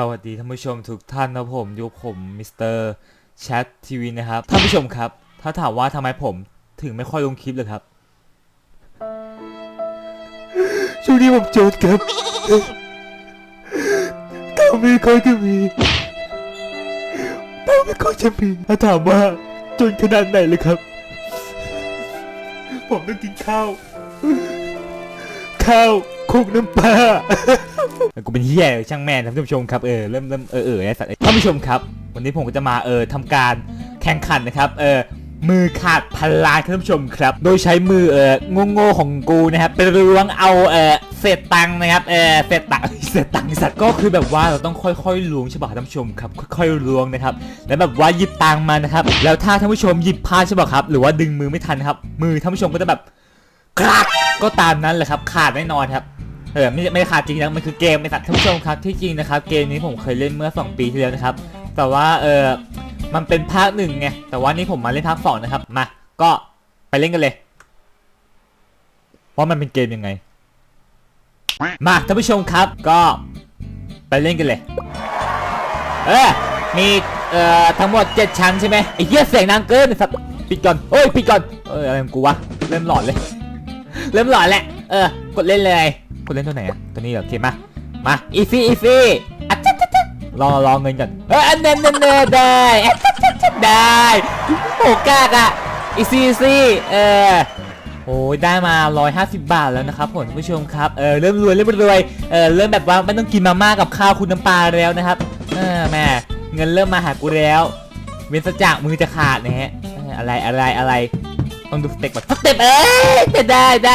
สวัสดีท่านผู้ชมทุกท่านนะผมยู่ผมมิสเตอร์แชททีวีนะครับท่านผู้ชมครับ ถ้าถามว่าทำไมผมถึงไม่ค่อยลงคลิปเลยครับช่วงนี้ผมโจทย์ครับข่าไม่ค่อยจะมีข่าไม่ค่อยจะมีถ้าถามว่าจนขนาดไหนเลยครับ ผมต้องกินข้าว ข้าวคุกน้ำปลา กูเป็นเฮียช่างแม่นท่านผู้ชมครับเออเริ่มเริ่มเออเออไอ้สัตว์ท่านผู้ชมครับ วันนี้ผมก็จะมาเออทำการแข่งขันนะครับเออมือขาดพันล้านท่านผู้ชมครับ โดยใช้มือเออโง่ของกูนะครับไปล้วงเอาเออเศษตังนะครับเออเศษตังเศษตังสัตว์ก็คือแบบว่าเราต้องค่อยๆล้วงใช่ป่ะท่านผู้ชมครับค่อยๆล้วงนะครับแล้วแบบว่าหยิบตังมานะครับแล้วถ้าท่านผู้ชมหยิบพลาดใช่ป่ะครับหรือว่าดึงมือไม่ทันครับมือท่านผู้ชมก็จะแบบคลักก็ตามนั้นแหละครับขาดแน่นอนครับ เออไม่ไม่ขาดจริงนะมันคือเกมไอ้สัตว์ท่านผู้ชมครับที่จริงนะครับเกมนี้ผมเคยเล่นเมื่อ 2 ปีที่แล้วนะครับ แต่ว่าเออมันเป็นภาคหนึ่งไงแต่ว่านี่ผมมาเล่นภาคสองนะครับมาก็ไปเล่นกันเลยว่ามันเป็นเกมยังไง มาท่านผู้ชมครับก็ไปเล่นกันเลย เออมีเอ่อทั้งหมด7ชั้นใช่ไหมไอ้เหี้ยเสียงดังเกินสัตว์ปิดก่อนโอ้ยปิดก่อนเอออะไรของกูวะเริ่มหลอนเลย เริ่มหลอนแหละเออกดเล่นเลย กดเล่นตัวไหนอะตัวนี้เหรอโอเคมา มา อีฟี่ อีฟี่อะจ๊ะจ๊ะจ๊ะรอรอเงินก่อนเอออันนั้นนั่นได้อะจ๊ะจ๊ะจ๊ะได้โอ้กากอะอีซี่อีซี่เออโอ้ยได้มา 150 บาทแล้วนะครับผมผู้ชมครับ เออเริ่มรวยเริ่มรวยเออเริ่มแบบว่าไม่ต้องกินมาม่ากับข้าวคุณน้ำปลาแล้วนะครับเออแม่เงินเริ่มมาหากูแล้ว เว้นสจากมือจะขาดนะฮะอะไรอะไรอะไรต้องดูสเต็ปก่อนสเต็ปเอ้ยได้ได้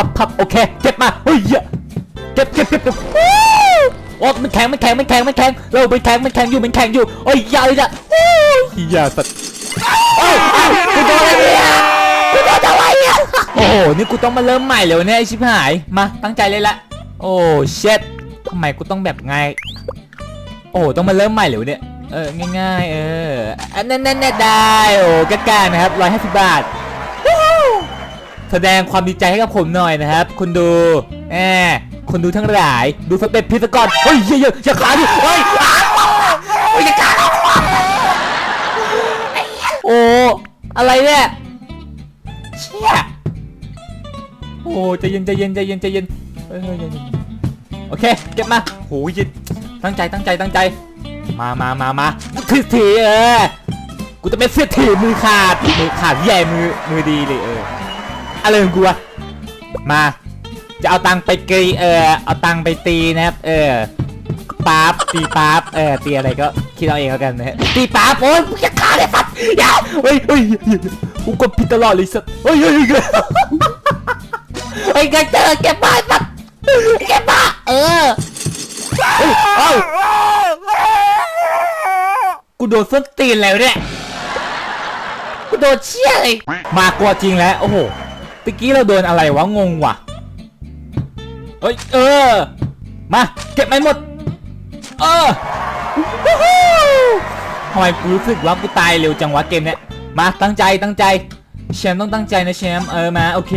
ปับปับปับโอเคเก็บมาเฮ้ยเหี้ยเก็บเก็บเก็บเก็บวู้โอ้มันแข็งมันแข็งมันแข็งมันแข็งเรามันแข็งมันแข็งอยู่มันแข็งอยู่โอ้ยอยาเลยจ้ะโอ้ยอย่าสัตว์โอ้ยอ้าวกูโดนอะไรเนี่ยกูโดนอะไรอะโอ้โหนี่กูต้องมาเริ่มใหม่เลยเนี่ยไอชิบหายมาตั้งใจเลยละโอ้เช็ดทำไมกูต้องแบบง่ายโอ้ต้องมาเริ่มใหม่เลยวะเนี่ยเออง่ายๆเอออันนั้นนั่นได้โอ้กล้าๆนะครับร้อยห้าสิบบาทวู้ฮู้ แสดงความดีใจให้กับผมหน่อยนะครับ คุณดูแหมคุณดูทั้งหลาย ดูสเต็ปพิธีกรเฮ้ยเยอะๆอย่าขาดิเฮ้ยอ้าวเฮ้ยอย่าขาดิโอ้อะไรเนี่ยเชี่ยโอ้ใจเย็นใจเย็นใจเย็นใจเย็นเฮ้ยเฮ้ยใจเย็นโอเคเก็บมาโหยิตั้งใจตั้งใจตั้งใจ มามามามาทีทีเออกูจะเป็นเสียทีมือขาดมือขาดใหญ่มือมือดีเลยเออ อะไรของกูวะมา จะเอาตังค์ไปกรีเออเอาตังค์ไปตีนะครับ เออป๊าบตีป๊าบเออตีอะไรก็คิดเอาเองแล้วกันนะฮะตีป๊าบโอ้ยอย่าขาดเลยสัตว์อย่าเฮ้ยเฮ้ยเฮ้ยกูกดผิดตลอดเลยสัตว์เฮ้ยเฮ้ยเฮ้ยเฮ้ยแกเจอแกบ้าสัตว์แกบ้าเออเอ้ากูโดนส้นตีนแล้วเนี่ยกูโดนเชี่ยเลยมากลัวจริงแล้วโอ้โห ตะกี้เราโดนอะไรวะ งงว่ะ เอ้ย เออ มา เก็บไม่หมด เออทำไมกูรู้สึกว่ากูตายเร็วจังวะเกมเนี้ย มาตั้งใจตั้งใจแชมป์ต้องตั้งใจนะแชมป์เออมาโอเค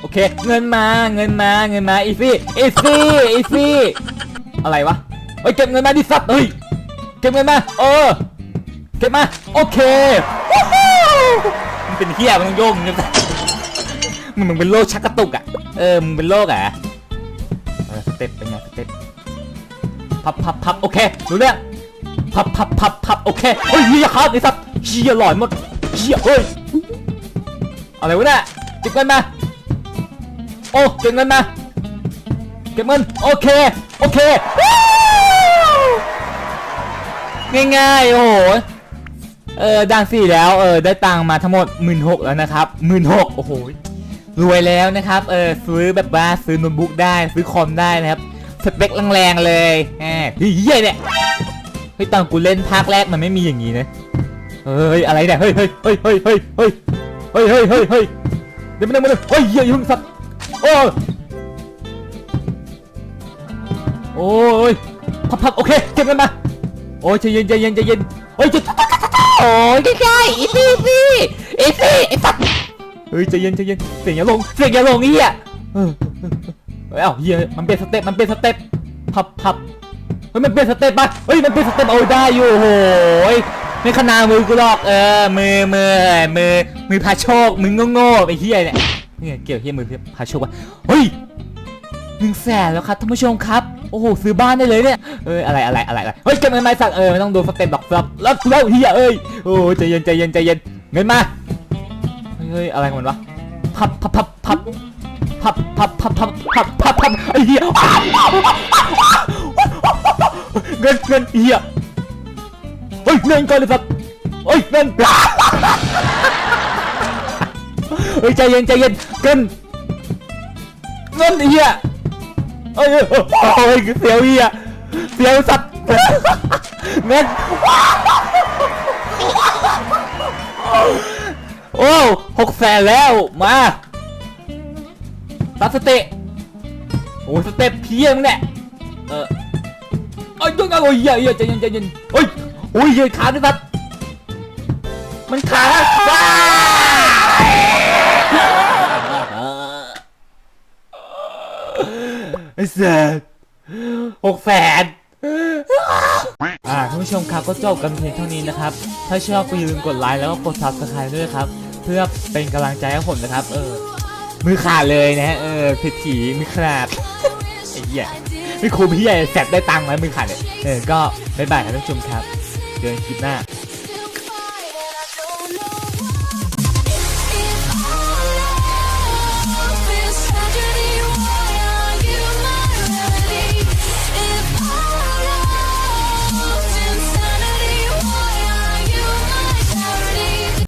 โอเค เงินมาเงินมาเงินมาอีฟี่อีฟี่อีฟี่อะไรวะเฮ้ยเก็บเงินมาดิสัตว์เฮ้ยเก็บเงินมาเออเก็บมาโอเควู้ฮู้มันเป็นเฮียมันต้องโยงจะมึง มึงเป็นโรคชักกระตุกอะ เออ มึงเป็นโรคอะเออสเต็ปเป็นไงสเต็ปพับพับพับโอเครู้เรื่องพับพับพับพับโอเคเฮ้ยเฮียครับไอ้สัตว์เฮียหลอนหมดเฮียเฮ้ยอะไรวะเนี่ยเก็บเงินมา โอ้เก็บเงินมา เก็บเงิน โอเค โอเค ง่ายๆ โอ้โห เออด่านสี่แล้ว เออ ได้ตังค์มาทั้งหมดหมื่นหกแล้วนะครับหมื่นหกโอ้โห รวยแล้วนะครับ เออซื้อแบบว่าซื้อโน้ตบุ๊กได้ซื้อคอมได้นะครับ สเปคแรงๆเลยแหมเฮียเนี่ยเฮ้ยตอนกูเล่นภาคแรกมันไม่มีอย่างนี้นะเฮ้ยอะไรเนี่ยเฮ้ยเฮ้ยเฮ้ยเฮ้ยเฮ้ยเฮ้ยเฮ้ยเฮ้ยเฮ้ยเฮ้ยเดี๋ยวมันเดี๋ยวมันเฮ้ยเหี้ยยุ่งสัตว์โอ้ยโอ้ยพับพับโอเคเก็บมันมาโอ้ยใจเย็นใจเย็นใจเย็นเฮ้ยจะโอ้ยใกล้ๆอีซี่สิอีซี่ไอ้สัตว์เฮ้ยใจเย็นใจเย็นเสียงอย่าลงเสียงอย่าลงไอ้เหี้ยเออเออเออเอ้าเหี้ยมันเป็นสเต็ปมันเป็นสเต็ปพับพับเฮ้ยมันเป็นสเต็ปปะเฮ้ยมันเป็นสเต็ปเอาได้อยู่โอ้โหยไม่ขนาดมือกูหรอกเออมือมือมือมือพาโชคมือโง่ๆไอ้เหี้ยเนี่ยนี่ไงเกี่ยวเหี้ยมือพาโชควะเฮ้ยหนึ่งแสนแล้วครับท่านผู้ชมครับโอ้โหซื้อบ้านได้เลยเนี่ยเอ้ยอะไรอะไรอะไรอะไรเฮ้ยเก็บเงินมาสักเออไม่ต้องดูสเต็ปดอกซับแล้วแล้วเฮียเอ้ยโอ้ใจเย็นใจเย็นใจเย็นเงินมา เฮ้ยอะไรของมันวะพับพับพับพับพับพับพับพับพับพับพับไอ้เหี้ยเงินเงินเฮียเฮ้ยเงินก่อนเลยครับเฮ้ยเงินเฮ้ยใจเย็นใจเย็นเงินเงินเฮียเฮ้ยเฮ้ยเฮ้ยเสียวเฮียเสียวสัตว์เงิน โอ้หกแสนแล้วมาตัดสเตะโอ้สเต็ปเพี้ยงเนี่ยเออเอ้ยยังไงโอ้ยเหี้ยเหี้ยใจเย็นใจเย็นเฮ้ยโอ้ยเหี้ยขาด้วยสัตว์มันขาว้ไอ้สัสหกแสนอ่าท่านผู้ชมครับก็จบกันเพียงเท่านี้นะครับ ถ้าชอบก็อย่าลืมกดไลค์แล้วก็กด subscribe ด้วยครับ เพื่อเป็นกำลังใจให้ผมนะครับ เออ มือขาดเลยนะฮะ เออผิดถีมือขาดไอ้เหี้ยไม่คุ้มพี่ใหญ่แสบได้ตังค์ไหมมือขาดเนี่ยเออ ก็บ๊ายบายครับท่านผู้ชมครับ เจอกันคลิปหน้า